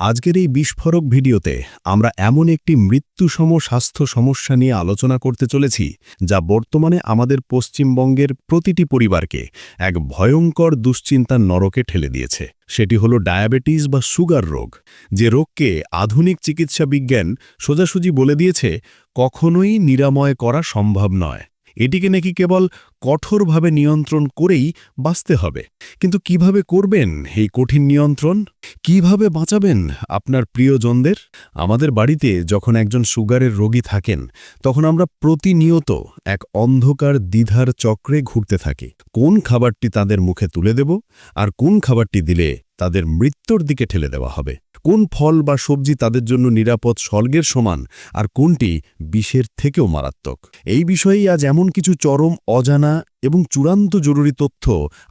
আজকের এই বিস্ফোরক ভিডিওতে আমরা এমন একটি মৃত্যুসম স্বাস্থ্য সমস্যা নিয়ে আলোচনা করতে চলেছি, যা বর্তমানে আমাদের পশ্চিমবঙ্গের প্রতিটি পরিবারকে এক ভয়ঙ্কর দুশ্চিন্তার নরকে ঠেলে দিয়েছে। সেটি হলো ডায়াবেটিস বা সুগার রোগ, যে রোগকে আধুনিক চিকিৎসা বিজ্ঞান সোজাসুজি বলে দিয়েছে, কখনোই নিরাময় করা সম্ভব নয়। এটিকে নাকি কেবল কঠোরভাবে নিয়ন্ত্রণ করেই বাঁচতে হবে। কিন্তু কীভাবে করবেন এই কঠিন নিয়ন্ত্রণ? কীভাবে বাঁচাবেন আপনার প্রিয়জনদের? আমাদের বাড়িতে যখন একজন সুগারের রোগী থাকেন, তখন আমরা প্রতিনিয়ত এক অন্ধকার দ্বিধার চক্রে ঘুরতে থাকি। কোন খাবারটি তাদের মুখে তুলে দেব আর কোন খাবারটি দিলে তাদের মৃত্যুর দিকে ঠেলে দেওয়া হবে। কোন ফল বা সবজি তাদের জন্য নিরাপদ স্বর্গের সমান আর কোনটি বিষের থেকেও মারাত্মক? এই বিষয়েই আজ এমন কিছু চরম অজানা এবং চূড়ান্ত জরুরি তথ্য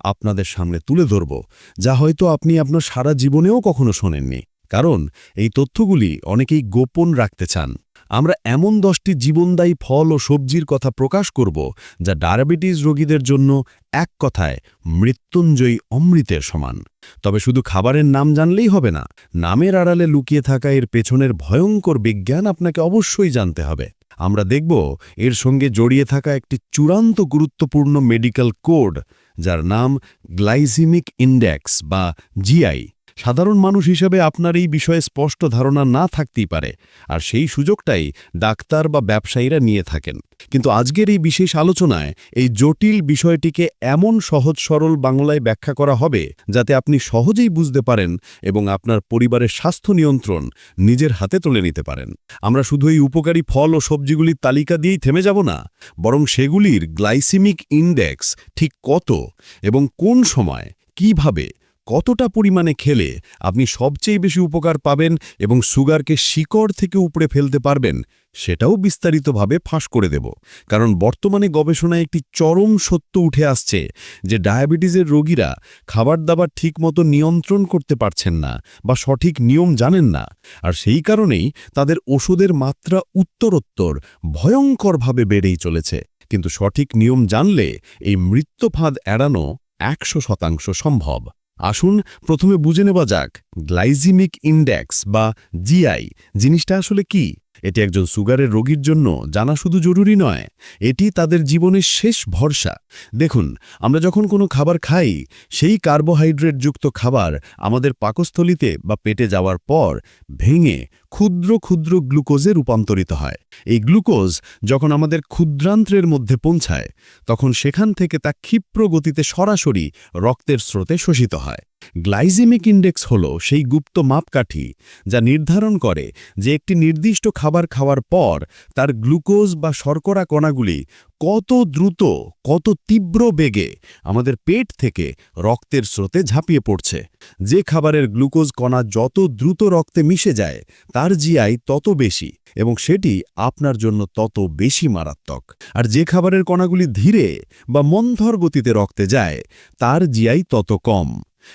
আপনাদের সামনে তুলে ধরব, যা হয়তো আপনি আপনার সারা জীবনেও কখনো শোনেননি। কারণ এই তথ্যগুলি অনেকেই গোপন রাখতে চান। আমরা এমন দশটি জীবনদায়ী ফল ও সবজির কথা প্রকাশ করব যা ডায়াবেটিস রোগীদের জন্য এক কথায় মৃত্যুঞ্জয়ী অমৃতের সমান। তবে শুধু খাবারের নাম জানলেই হবে না, নামের আড়ালে লুকিয়ে থাকা এর পেছনের ভয়ঙ্কর বিজ্ঞান আপনাকে অবশ্যই জানতে হবে। আমরা দেখব এর সঙ্গে জড়িয়ে থাকা একটি চূড়ান্ত গুরুত্বপূর্ণ মেডিকেল কোড যার নাম গ্লাইসিমিক ইন্ডেক্স বা জিআই সাধারণ মানুষ হিসেবে আপনার এই বিষয়ে স্পষ্ট ধারণা না থাকতেই পারে, আর সেই সুযোগটাই ডাক্তার বা ব্যবসায়ীরা নিয়ে থাকেন। কিন্তু আজকের এই বিশেষ আলোচনায় এই জটিল বিষয়টিকে এমন সহজ সরল বাংলায় ব্যাখ্যা করা হবে যাতে আপনি সহজেই বুঝতে পারেন এবং আপনার পরিবারের স্বাস্থ্য নিয়ন্ত্রণ নিজের হাতে তুলে নিতে পারেন। আমরা শুধু এই উপকারী ফল ও সবজিগুলির তালিকা দিয়েই থেমে যাব না, বরং সেগুলির গ্লাইসিমিক ইন্ডেক্স ঠিক কত এবং কোন সময়, কীভাবে কতটা পরিমাণে খেলে আপনি সবচেয়ে বেশি উপকার পাবেন এবং সুগারকে শিকড় থেকে উপড়ে ফেলতে পারবেন, সেটাও বিস্তারিতভাবে ফাঁস করে দেব। কারণ বর্তমানে গবেষণায় একটি চরম সত্য উঠে আসছে যে ডায়াবেটিসের রোগীরা খাবার দাবার ঠিকমতো নিয়ন্ত্রণ করতে পারছেন না বা সঠিক নিয়ম জানেন না। আর সেই কারণেই তাদের ওষুধের মাত্রা উত্তরোত্তর ভয়ঙ্করভাবে বেড়েই চলেছে। কিন্তু সঠিক নিয়ম জানলে এই মৃত্যুফাঁদ এড়ানো একশো শতাংশ সম্ভব। আসুন প্রথমে বুঝে নেওয়া যাক গ্লাইজিমিক ইন্ডেক্স বা জিআই জিনিসটা আসলে কি? এটি একজন সুগারের রোগীর জন্য জানা শুধু জরুরি নয়, এটি তাদের জীবনের শেষ ভরসা। দেখুন, আমরা যখন কোনো খাবার খাই, সেই কার্বোহাইড্রেটযুক্ত খাবার আমাদের পাকস্থলিতে বা পেটে যাওয়ার পর ভেঙে ক্ষুদ্র ক্ষুদ্র গ্লুকোজে রূপান্তরিত হয়। এই গ্লুকোজ যখন আমাদের ক্ষুদ্রান্ত্রের মধ্যে পৌঁছায়, তখন সেখান থেকে তা ক্ষিপ্র গতিতে সরাসরি রক্তের স্রোতে শোষিত হয়। গ্লাইজেমিক ইন্ডেক্স হল সেই গুপ্ত মাপকাঠি যা নির্ধারণ করে যে একটি নির্দিষ্ট খাবার খাওয়ার পর তার গ্লুকোজ বা শর্করা কণাগুলি কত দ্রুত, কত তীব্র বেগে আমাদের পেট থেকে রক্তের স্রোতে ঝাঁপিয়ে পড়ছে। যে খাবারের গ্লুকোজ কণা যত দ্রুত রক্তে মিশে যায়, তার জিআই তত বেশি এবং সেটি আপনার জন্য তত বেশি মারাত্মক। আর যে খাবারের কণাগুলি ধীরে বা মন্থর গতিতে রক্তে যায়, তার জিআই তত কম।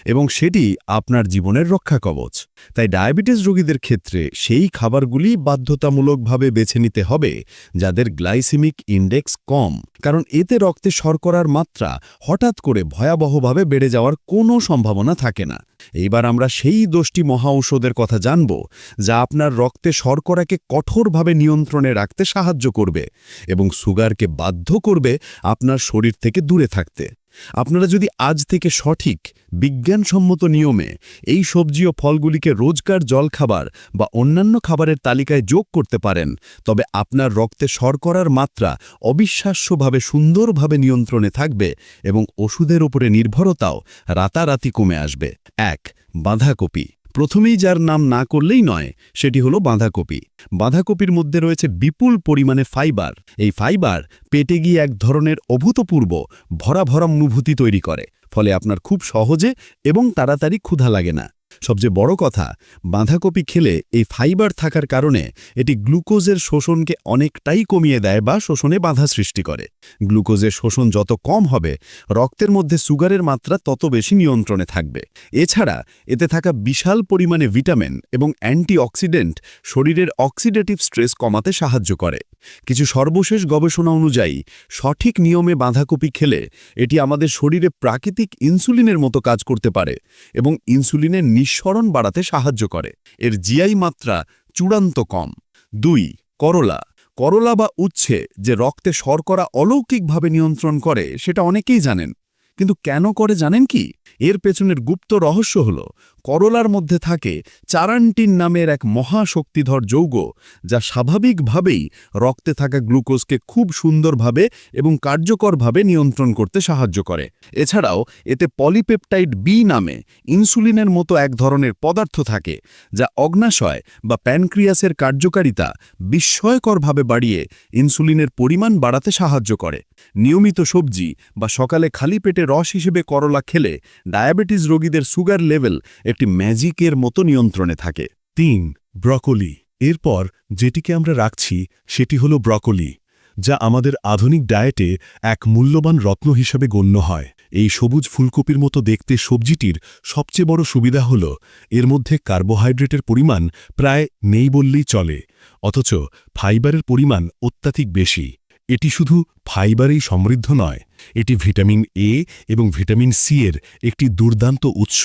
এবং সেটি আপনার জীবনের রক্ষা কবচ। তাই ডায়াবেটিস রোগীদের ক্ষেত্রে সেই খাবারগুলি বাধ্যতামূলকভাবে বেছে নিতে হবে, যাদের গ্লাইসেমিক ইন্ডেক্স কম, কারণ এতে রক্তে শর্করার মাত্রা হঠাৎ করে ভয়াবহভাবে বেড়ে যাওয়ার কোনো সম্ভাবনা থাকে না। এইবার আমরা সেই দোষটি মহা ঔষধের কথা জানব, যা আপনার রক্তে শর্করাকে কঠোরভাবে নিয়ন্ত্রণে রাখতে সাহায্য করবে এবং সুগারকে বাধ্য করবে আপনার শরীর থেকে দূরে থাকতে। আপনারা যদি আজ থেকে সঠিক, বিজ্ঞানসম্মত নিয়মে এই সবজি ও ফলগুলিকে রোজকার জলখাবার বা অন্যান্য খাবারের তালিকায় যোগ করতে পারেন, তবে আপনার রক্তে শর্করার মাত্রা অবিশ্বাস্যভাবে সুন্দরভাবে নিয়ন্ত্রণে থাকবে এবং ওষুধের উপরে নির্ভরতাও রাতারাতি কমে আসবে। বাঁধাকপি। প্রথমেই যার নাম না করলেই নয়, সেটি হলো বাঁধাকপি। বাঁধাকপির মধ্যে রয়েছে বিপুল পরিমাণে ফাইবার। এই ফাইবার পেটে গিয়ে এক ধরনের অভূতপূর্ব ভরা ভরা অনুভূতি তৈরি করে, ফলে আপনার খুব সহজে এবং তাড়াতাড়ি ক্ষুধা লাগে না। সবচেয়ে বড় কথা, বাঁধাকপি খেলে এই ফাইবার থাকার কারণে এটি গ্লুকোজের শোষণকে অনেকটাই কমিয়ে দেয় বা শোষণে বাধা সৃষ্টি করে। গ্লুকোজের শোষণ যত কম হবে, রক্তের মধ্যে সুগারের মাত্রা তত বেশি নিয়ন্ত্রণে থাকবে। এছাড়া, এতে থাকা বিশাল পরিমাণে ভিটামিন এবং অ্যান্টিঅক্সিডেন্ট শরীরের অক্সিডেটিভ স্ট্রেস কমাতে সাহায্য করে। কিছু সর্বশেষ গবেষণা অনুযায়ী, সঠিক নিয়মে বাঁধাকপি খেলে এটি আমাদের শরীরে প্রাকৃতিক ইনসুলিনের মতো কাজ করতে পারে এবং ইনসুলিনের নিঃসরণ বাড়াতে সাহায্য করে। এর জিআই মাত্রা চূড়ান্ত কম। দুই, করলা। করলা বা উচ্ছে যে রক্তে শর্করা অলৌকিকভাবে নিয়ন্ত্রণ করে, সেটা অনেকেই জানেন। কিন্তু কেন করে জানেন কি? এর পেছনের গুপ্ত রহস্য হল, করলার মধ্যে থাকে চারান্টিন নামের এক মহাশক্তিধর যৌগ, যা স্বাভাবিকভাবেই রক্তে থাকা গ্লুকোজকে খুব সুন্দরভাবে এবং কার্যকরভাবে নিয়ন্ত্রণ করতে সাহায্য করে। এছাড়াও, এতে পলিপেপটাইড বি নামে ইনসুলিনের মতো এক ধরনের পদার্থ থাকে, যা অগ্নাশয় বা প্যানক্রিয়াসের কার্যকারিতা বিস্ময়করভাবে বাড়িয়ে ইনসুলিনের পরিমাণ বাড়াতে সাহায্য করে। নিয়মিত সবজি বা সকালে খালি পেটে রস হিসেবে করলা খেলে ডায়াবেটিস রোগীদের সুগার লেভেল একটি ম্যাজিকের মতো নিয়ন্ত্রণে থাকে। তিন, ব্রকলি। এরপর যেটিকে আমরা রাখছি সেটি হল ব্রকলি, যা আমাদের আধুনিক ডায়েটে এক মূল্যবান রত্ন হিসাবে গণ্য হয়। এই সবুজ ফুলকপির মতো দেখতে সবজিটির সবচেয়ে বড় সুবিধা হল এর মধ্যে কার্বোহাইড্রেটের পরিমাণ প্রায় নেই বললেই চলে, অথচ ফাইবারের পরিমাণ অত্যাধিক বেশি। এটি শুধু ফাইবারেই সমৃদ্ধ নয়, এটি ভিটামিন এ এবং ভিটামিন সি এর একটি দুর্দান্ত উৎস,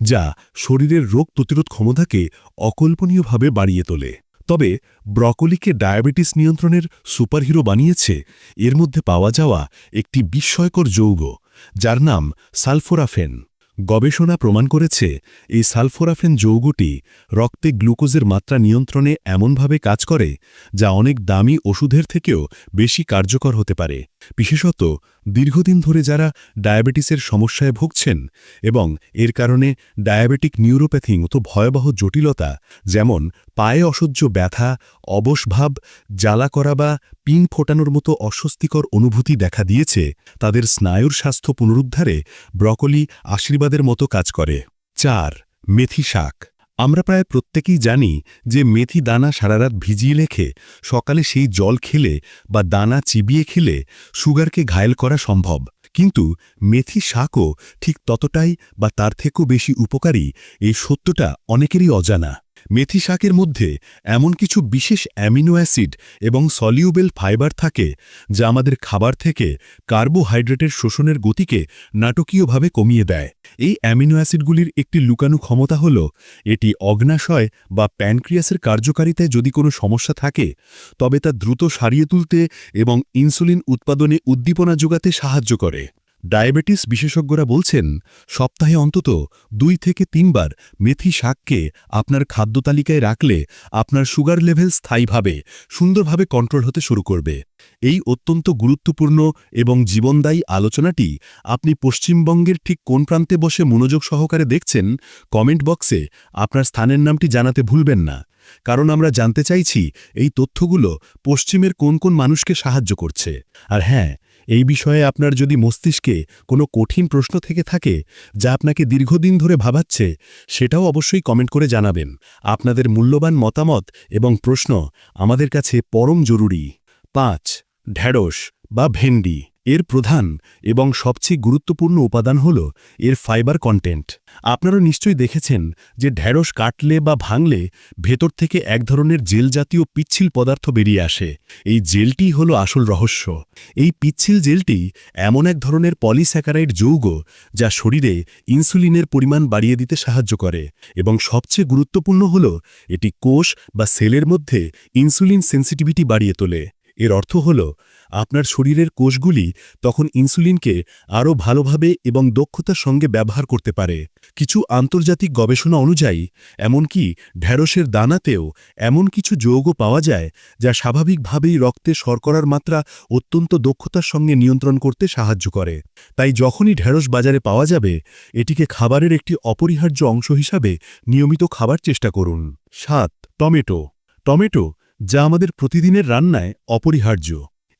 যা শরীরের রোগ প্রতিরোধ ক্ষমতাকে অকল্পনীয়ভাবে বাড়িয়ে তোলে। তবে ব্রকলিকে ডায়াবেটিস নিয়ন্ত্রণের সুপারহিরো বানিয়েছে, এর মধ্যে পাওয়া যাওয়া একটি বিস্ময়কর যৌগ, যার নাম সালফোরাফেন। গবেষণা প্রমাণ করেছে, এই সালফোরাফেন যৌগটি রক্তে গ্লুকোজের মাত্রা নিয়ন্ত্রণে এমনভাবে কাজ করে, যা অনেক দামি ওষুধের থেকেও বেশি কার্যকর হতে পারে। বিশেষত দীর্ঘদিন ধরে যারা ডায়াবেটিসের সমস্যায় ভুগছেন এবং এর কারণে ডায়াবেটিক নিউরোপ্যাথি মতো ভয়াবহ জটিলতা, যেমন পায়ে অসহ্য ব্যথা অবসভাব জ্বালা করা বা পিং ফোটানোর মতো অস্বস্তিকর অনুভূতি দেখা দিয়েছে, তাদের স্নায়ুর স্বাস্থ্য পুনরুদ্ধারে ব্রকলি আশীর্বাদের মতো কাজ করে। চার মেথি শাক আমরা প্রায় প্রত্যেকেই জানি যে মেথি দানা সারারাত ভিজিয়ে রেখে সকালে সেই জল খেলে বা দানা চিবিয়ে খেলে সুগারকে ঘায়েল করা সম্ভব। কিন্তু মেথি শাকও ঠিক ততটাই বা তার থেকেও বেশি উপকারী, এই সত্যটা অনেকেরই অজানা। মেথি শাকের মধ্যে এমন কিছু বিশেষ অ্যামিনো অ্যাসিড এবং সলিউবেল ফাইবার থাকে, যা আমাদের খাবার থেকে কার্বোহাইড্রেটের শোষণের গতিকে নাটকীয়ভাবে কমিয়ে দেয়। এই অ্যামিনো অ্যাসিডগুলির একটি লুকানো ক্ষমতা হল, এটি অগ্নাশয় বা প্যানক্রিয়াসের কার্যকারিতায় যদি কোনো সমস্যা থাকে, তবে তা দ্রুত সারিয়ে তুলতে এবং ইনসুলিন উৎপাদনে উদ্দীপনা যোগাতে সাহায্য করে। ডায়াবেটিস বিশেষজ্ঞরা বলছেন, সপ্তাহে অন্তত দুই থেকে তিনবার মেথি শাককে আপনার খাদ্য তালিকায় রাখলে আপনার সুগার লেভেল স্থায়ীভাবে, সুন্দরভাবে কন্ট্রোল হতে শুরু করবে। এই অত্যন্ত গুরুত্বপূর্ণ এবং জীবনদায়ী আলোচনাটি আপনি পশ্চিমবঙ্গের ঠিক কোন প্রান্তে বসে মনোযোগ সহকারে দেখছেন, কমেন্ট বক্সে আপনার স্থানের নামটি জানাতে ভুলবেন না। কারণ আমরা জানতে চাইছি, এই তথ্যগুলো পশ্চিমের কোন কোন মানুষকে সাহায্য করছে। আর হ্যাঁ এই বিষয়ে আপনার যদি মস্তিষ্কে কোনো কঠিন প্রশ্ন থেকে থাকে, যা আপনাকে দীর্ঘদিন ধরে ভাবাচ্ছে, সেটাও অবশ্যই কমেন্ট করে জানাবেন। আপনাদের মূল্যবান মতামত এবং প্রশ্ন আমাদের কাছে পরম জরুরি। পাঁচ, ঢ্যাঁড়স বা ভেন্ডি। এর প্রধান এবং সবচেয়ে গুরুত্বপূর্ণ উপাদান হল এর ফাইবার কন্টেন্ট। আপনারা নিশ্চয়ই দেখেছেন যে ঢ্যাঁড়স কাটলে বা ভাঙলে ভেতর থেকে এক ধরনের জেল জাতীয় পিচ্ছিল পদার্থ বেরিয়ে আসে। এই জেলটি হল আসল রহস্য। এই পিচ্ছিল জেলটি এমন এক ধরনের পলিস্যাকারাইড যৌগ যা শরীরে ইনসুলিনের পরিমাণ বাড়িয়ে দিতে সাহায্য করে এবং সবচেয়ে গুরুত্বপূর্ণ হল এটি কোষ বা সেলের মধ্যে ইনসুলিন সেন্সিটিভিটি বাড়িয়ে তোলে। এর অর্থ হল, আপনার শরীরের কোষগুলি তখন ইনসুলিনকে আরও ভালোভাবে এবং দক্ষতার সঙ্গে ব্যবহার করতে পারে। কিছু আন্তর্জাতিক গবেষণা অনুযায়ী, এমনকি ঢ্যাঁড়সের দানাতেও এমন কিছু যৌগ পাওয়া যায় যা স্বাভাবিকভাবেই রক্তে শর্করার মাত্রা অত্যন্ত দক্ষতার সঙ্গে নিয়ন্ত্রণ করতে সাহায্য করে। তাই যখনই ঢ্যাঁড়স বাজারে পাওয়া যাবে, এটিকে খাবারের একটি অপরিহার্য অংশ হিসাবে নিয়মিত খাবার চেষ্টা করুন। সাত, টমেটো। টমেটো যা আমাদের প্রতিদিনের রান্নায় অপরিহার্য।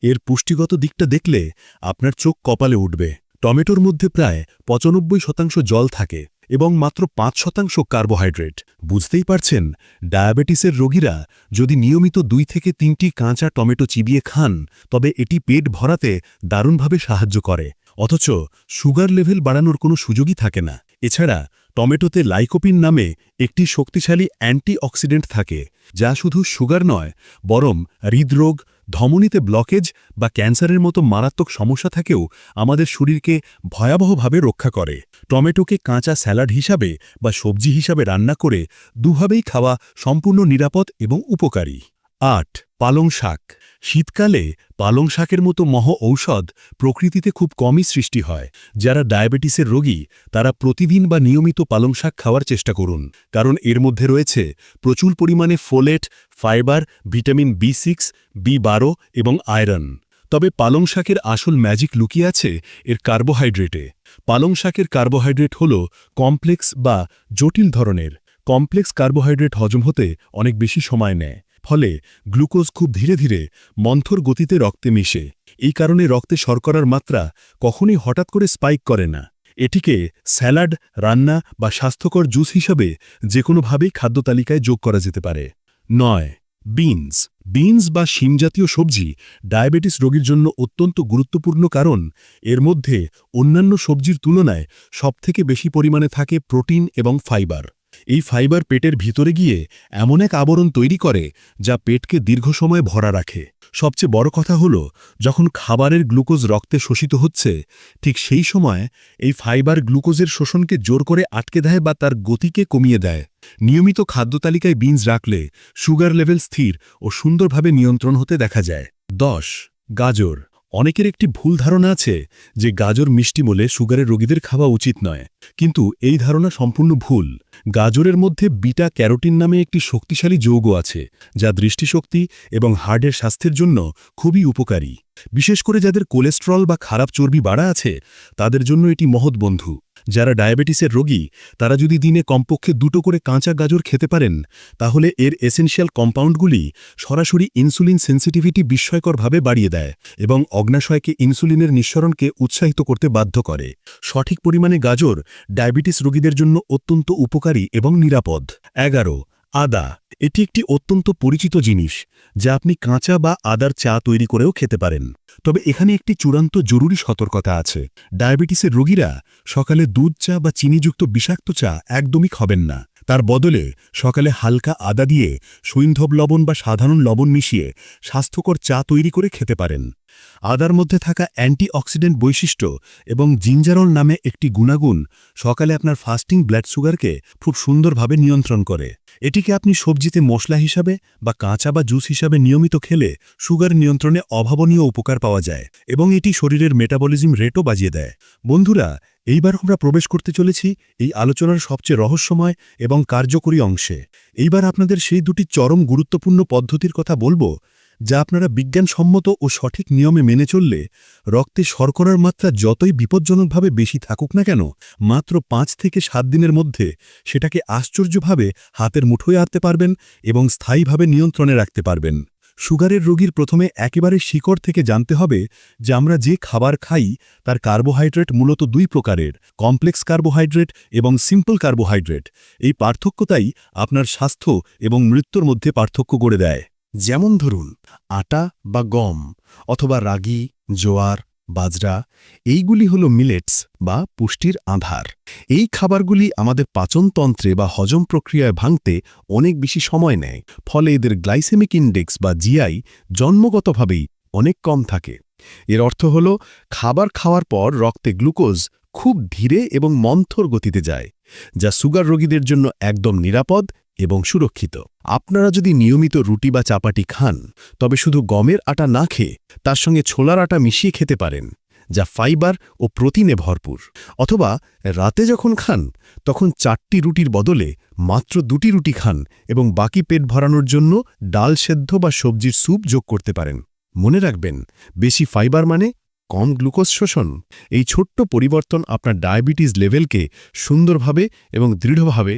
এর পুষ্টিগত দিকটা দেখলে আপনার চোখ কপালে উঠবে। টমেটোর মধ্যে প্রায় পঁচানব্বই শতাংশ জল থাকে এবং মাত্র পাঁচ শতাংশ কার্বোহাইড্রেট। বুঝতেই পারছেন, ডায়াবেটিসের রোগীরা যদি নিয়মিত দুই থেকে তিনটি কাঁচা টমেটো চিবিয়ে খান, তবে এটি পেট ভরাতে দারুণভাবে সাহায্য করে। অথচ সুগার লেভেল বাড়ানোর কোনো সুযোগই থাকে না। এছাড়া টমেটোতে লাইকোপিন নামে একটি শক্তিশালী অ্যান্টিঅক্সিডেন্ট থাকে, যা শুধু সুগার নয়, বরং হৃদরোগ, ধমনীতে ব্লকেজ বা ক্যান্সারের মতো মারাত্মক সমস্যা থাকেও আমাদের শরীরকে ভয়াবহভাবে রক্ষা করে। টমেটোকে কাঁচা স্যালাড হিসাবে বা সবজি হিসাবে রান্না করে দুভাবেই খাওয়া সম্পূর্ণ নিরাপদ এবং উপকারী। আট, পালং শাক। শীতকালে পালং শাকের মতো মহ ঔষধ প্রকৃতিতে খুব কমই সৃষ্টি হয়। যারা ডায়াবেটিসের রোগী, তারা প্রতিদিন বা নিয়মিত পালং শাক খাওয়ার চেষ্টা করুন। কারণ এর মধ্যে রয়েছে প্রচুর পরিমাণে folate, fibre, vitamin B six, B বারো এবং আয়রন। তবে পালং শাকের আসল ম্যাজিক লুকিয়ে আছে এর কার্বোহাইড্রেটে। পালং শাকের কার্বোহাইড্রেট হল কমপ্লেক্স বা জটিল ধরনের। কমপ্লেক্স কার্বোহাইড্রেট হজম হতে অনেক বেশি সময় নেয়। ফলে গ্লুকোজ খুব ধীরে ধীরে মন্থর গতিতে রক্তে মিশে। এই কারণে রক্তে শর্করার মাত্রা কখনই হঠাৎ করে স্পাইক করে না। এটিকে স্যালাড, রান্না বা স্বাস্থ্যকর জুস হিসাবে যে কোনোভাবেই খাদ্য তালিকায় যোগ করা যেতে পারে। নয়, বিনস। বিনস বা শিমজাতীয় সবজি ডায়াবেটিস রোগীর জন্য অত্যন্ত গুরুত্বপূর্ণ কারণ, এর মধ্যে অন্যান্য সবজির তুলনায় সবথেকে বেশি পরিমাণে থাকে প্রোটিন এবং ফাইবার। এই ফাইবার পেটের ভিতরে গিয়ে এমন এক আবরণ তৈরি করে যা পেটকে দীর্ঘ সময় ভরা রাখে। সবচেয়ে বড় কথা হল, যখন খাবারের গ্লুকোজ রক্তে শোষিত হচ্ছে, ঠিক সেই সময় এই ফাইবার গ্লুকোজের শোষণকে জোর করে আটকে দেয় বা তার গতিকে কমিয়ে দেয়। নিয়মিত খাদ্য তালিকায় বিনস রাখলে সুগার লেভেল স্থির ও সুন্দরভাবে নিয়ন্ত্রণ হতে দেখা যায়। দশ, গাজর। অনেকের একটি ভুল ধারণা আছে যে গাজর মিষ্টি বলে সুগারের রোগীদের খাওয়া উচিত নয়। কিন্তু এই ধারণা সম্পূর্ণ ভুল। গাজরের মধ্যে বিটা ক্যারোটিন নামে একটি শক্তিশালী যৌগ আছে, যা দৃষ্টিশক্তি এবং হার্টের স্বাস্থ্যের জন্য খুবই উপকারী। বিশেষ করে যাদের কোলেস্ট্রল বা খারাপ চর্বি বাড়া আছে, তাদের জন্য এটি মহৎ বন্ধু। যারা ডায়াবেটিসের রোগী, তারা যদি দিনে কমপক্ষে দুটো করে কাঁচা গাজর খেতে পারেন, তাহলে এর এসেনশিয়াল কম্পাউন্ডগুলি সরাসরি ইনসুলিন সেন্সিটিভিটি বিস্ময়করভাবে বাড়িয়ে দেয় এবং অগ্নাশয়কে ইনসুলিনের নিঃসরণকে উৎসাহিত করতে বাধ্য করে। সঠিক পরিমাণে গাজর ডায়াবেটিস রোগীদের জন্য অত্যন্ত উপকারী এবং নিরাপদ। এগারো আদা, এটি একটি অত্যন্ত পরিচিত জিনিস, যা আপনি কাঁচা বা আদার চা তৈরি করেও খেতে পারেন। তবে এখানে একটি চূড়ান্ত জরুরি সতর্কতা আছে। ডায়াবেটিসের রোগীরা সকালে দুধ চা বা চিনিযুক্ত বিষাক্ত চা একদমই খাবেন না। তার বদলে সকালে হালকা আদা দিয়ে সৈন্ধব লবণ বা সাধারণ লবণ মিশিয়ে স্বাস্থ্যকর চা তৈরি করে খেতে পারেন। আদার মধ্যে থাকা অ্যান্টিঅক্সিডেন্ট বৈশিষ্ট্য এবং জিঞ্জারল নামে একটি গুণাগুণ সকালে আপনার ফাস্টিং ব্লাড সুগারকে খুব সুন্দরভাবে নিয়ন্ত্রণ করে। এটিকে আপনি সবজিতে মশলা হিসাবে বা কাঁচা বা জুস হিসাবে নিয়মিত খেলে সুগার নিয়ন্ত্রণে অভাবনীয় উপকার পাওয়া যায় এবং এটি শরীরের মেটাবলিজম রেটও বাজিয়ে দেয়। বন্ধুরা এইবার আমরা প্রবেশ করতে চলেছি এই আলোচনার সবচেয়ে রহস্যময় এবং কার্যকরী অংশে। এইবার আপনাদের সেই দুটি চরম গুরুত্বপূর্ণ পদ্ধতির কথা বলব, যা আপনারা বিজ্ঞানসম্মত ও সঠিক নিয়মে মেনে চললে রক্তে শর্করার মাত্রা যতই বিপজ্জনকভাবে বেশি থাকুক না কেন, মাত্র পাঁচ থেকে সাত দিনের মধ্যে সেটাকে আশ্চর্যভাবে হাতের মুঠোয় আনতে পারবেন এবং স্থায়ীভাবে নিয়ন্ত্রণে রাখতে পারবেন। সুগারের রোগীর প্রথমে একেবারে শিকড় থেকে জানতে হবে যে আমরা যে খাবার খাই, তার কার্বোহাইড্রেট মূলত দুই প্রকারের, কমপ্লেক্স কার্বোহাইড্রেট এবং সিম্পল কার্বোহাইড্রেট। এই পার্থক্যতাই আপনার স্বাস্থ্য এবং মৃত্যুর মধ্যে পার্থক্য গড়ে দেয়। যেমন ধরুন, আটা বা গম অথবা রাগি, জোয়ার বাজরা, এইগুলি হল মিলেটস বা পুষ্টির আধার। এই খাবারগুলি আমাদের পাচনতন্ত্রে বা হজম প্রক্রিয়ায় ভাঙতে অনেক বেশি সময় নেয়, ফলে এদের গ্লাইসেমিক ইন্ডেক্স বা জিআই জন্মগতভাবেই অনেক কম থাকে। এর অর্থ হল, খাবার খাওয়ার পর রক্তে গ্লুকোজ খুব ধীরে এবং মন্থর গতিতে যায়, যা সুগার রোগীদের জন্য একদম নিরাপদ এবং সুরক্ষিত। আপনারা যদি নিয়মিত রুটি বা চাপাটি খান, তবে শুধু গমের আটা না খেয়ে তার সঙ্গে ছোলার আটা মিশিয়ে খেতে পারেন, যা ফাইবার ও প্রোটিনে ভরপুর। অথবা রাতে যখন খান, তখন চারটি রুটির বদলে মাত্র দুটি রুটি খান এবং বাকি পেট ভরানোর জন্য ডাল সেদ্ধ বা সবজির স্যুপ যোগ করতে পারেন। মনে রাখবেন, বেশি ফাইবার মানে কম গ্লুকোজ শোষণ। এই ছোট্ট পরিবর্তন আপনার ডায়াবেটিস লেভেলকে সুন্দরভাবে এবং দৃঢ়ভাবে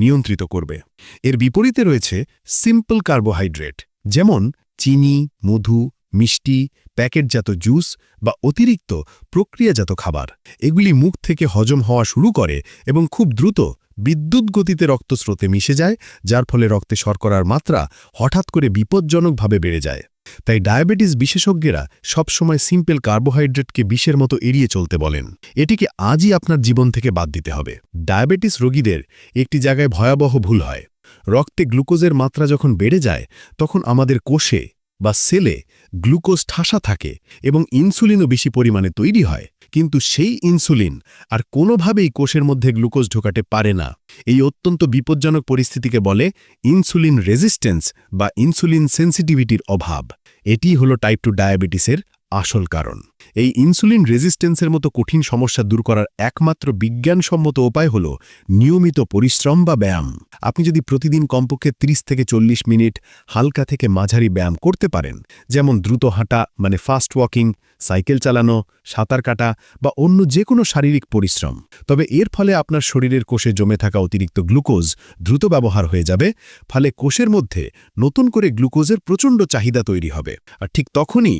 নিয়ন্ত্রিত করবে। এর বিপরীতে রয়েছে সিম্পল কার্বোহাইড্রেট যেমন চিনি, মধু, মিষ্টি, প্যাকেটজাত জুস বা অতিরিক্ত প্রক্রিয়াজাত খাবার। এগুলি মুখ থেকে হজম হওয়া শুরু করে এবং খুব দ্রুত বিদ্যুৎ গতিতে রক্তস্রোতে মিশে যায়, যার ফলে রক্তে শর্করার মাত্রা হঠাৎ করে বিপজ্জনকভাবে বেড়ে যায়। তাই ডায়াবেটিস বিশেষজ্ঞেরা সবসময় সিম্পল কার্বোহাইড্রেটকে বিষের মতো এড়িয়ে চলতে বলেন। এটিকে আজই আপনার জীবন থেকে বাদ দিতে হবে। ডায়াবেটিস রোগীদের একটি জায়গায় ভয়াবহ ভুল হয়। রক্তে গ্লুকোজের মাত্রা যখন বেড়ে যায়, তখন আমাদের কোষে বা সেলে গ্লুকোজ ঠাসা থাকে এবং ইনসুলিনও বেশি পরিমাণে তৈরি হয়। কিন্তু সেই ইনসুলিন আর কোনোভাবেই কোষের মধ্যে গ্লুকোজ ঢোকাতে পারে না। এই অত্যন্ত বিপজ্জনক পরিস্থিতিকে বলে ইনসুলিন রেজিস্ট্যান্স বা ইনসুলিন সেন্সিটিভিটির অভাব। এটি হলো টাইপ টু ডায়াবেটিসের আসল কারণ। এই ইনসুলিন রেজিস্ট্যান্সের মতো কঠিন সমস্যা দূর করার একমাত্র বিজ্ঞানসম্মত উপায় হল নিয়মিত পরিশ্রম বা ব্যায়াম। আপনি যদি প্রতিদিন কমপক্ষে 30 থেকে চল্লিশ মিনিট হালকা থেকে মাঝারি ব্যায়াম করতে পারেন, যেমন দ্রুত হাঁটা মানে ফাস্ট ওয়াকিং, সাইকেল চালানো, সাঁতার কাটা বা অন্য যে কোনো শারীরিক পরিশ্রম। তবে এর ফলে আপনার শরীরের কোষে জমে থাকা অতিরিক্ত গ্লুকোজ দ্রুত ব্যবহার হয়ে যাবে, ফলে কোষের মধ্যে নতুন করে গ্লুকোজের প্রচণ্ড চাহিদা তৈরি হবে। আর ঠিক তখনই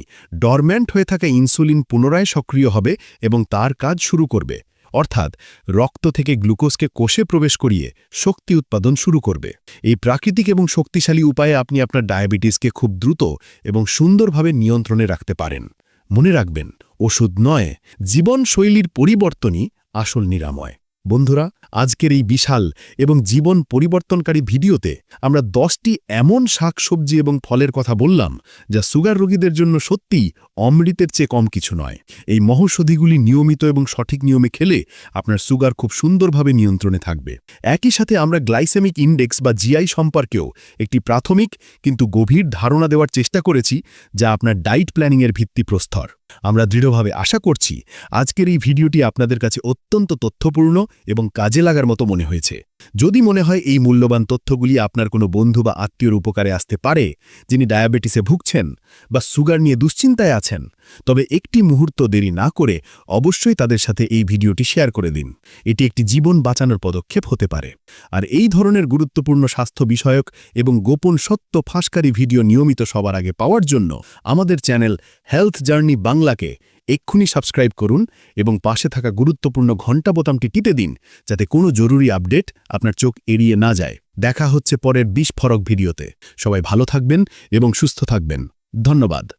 ডরম্যান্ট হয়ে থাকা ইনসুলিন পুনরায় সক্রিয় হবে এবং তার কাজ শুরু করবে। অর্থাৎ, রক্ত থেকে গ্লুকোজকে কোষে প্রবেশ করিয়ে শক্তি উৎপাদন শুরু করবে। এই প্রাকৃতিক এবং শক্তিশালী উপায়ে আপনি আপনার ডায়াবেটিসকে খুব দ্রুত এবং সুন্দরভাবে নিয়ন্ত্রণে রাখতে পারেন। মনে রাখবেন, ওষুধ নয়, জীবনশৈলীর পরিবর্তনই আসল নিরাময়। বন্ধুরা, আজকের এই বিশাল এবং জীবন পরিবর্তনকারী ভিডিওতে আমরা দশটি এমন শাকসবজি এবং ফলের কথা বললাম যা সুগার রোগীদের জন্য সত্যিই অমৃতের চেয়ে কম কিছু নয়। এই মহৌষধিগুলি নিয়মিত এবং সঠিক নিয়মে খেলে আপনার সুগার খুব সুন্দরভাবে নিয়ন্ত্রণে থাকবে। একই সাথে আমরা গ্লাইসেমিক ইন্ডেক্স বা জিআই সম্পর্কেও একটি প্রাথমিক কিন্তু গভীর ধারণা দেওয়ার চেষ্টা করেছি যা আপনার ডাইট প্ল্যানিংয়ের ভিত্তিপ্রস্তর। আমরা দৃঢ়ভাবে আশা করছি আজকের এই ভিডিওটি আপনাদের কাছে অত্যন্ত তথ্যপূর্ণ এবং কাজে লাগার মতো মনে হয়েছে। যদি মনে হয় এই মূল্যবান তথ্যগুলি আপনার কোনো বন্ধু বা আত্মীয়র উপকারে আসতে পারে, যিনি ডায়াবেটিসে ভুগছেন বা সুগার নিয়ে দুশ্চিন্তায় আছেন, তবে একটি মুহূর্ত দেরি না করে অবশ্যই তাদের সাথে এই ভিডিওটি শেয়ার করে দিন। এটি একটি জীবন বাঁচানোর পদক্ষেপ হতে পারে। আর এই ধরনের গুরুত্বপূর্ণ স্বাস্থ্য বিষয়ক এবং গোপন সত্য ফাঁসকারী ভিডিও নিয়মিত সবার আগে পাওয়ার জন্য আমাদের চ্যানেল হেলথ জার্নি বাংলাকে এক্ষুনি সাবস্ক্রাইব করুন এবং পাশে থাকা গুরুত্বপূর্ণ ঘণ্টা বোতামটি টিতে দিন যাতে কোনো জরুরি আপডেট আপনার চোখ এড়িয়ে না যায়। দেখা হচ্ছে পরের বিস্ফোরক ভিডিওতে। সবাই ভালো থাকবেন এবং সুস্থ থাকবেন। ধন্যবাদ।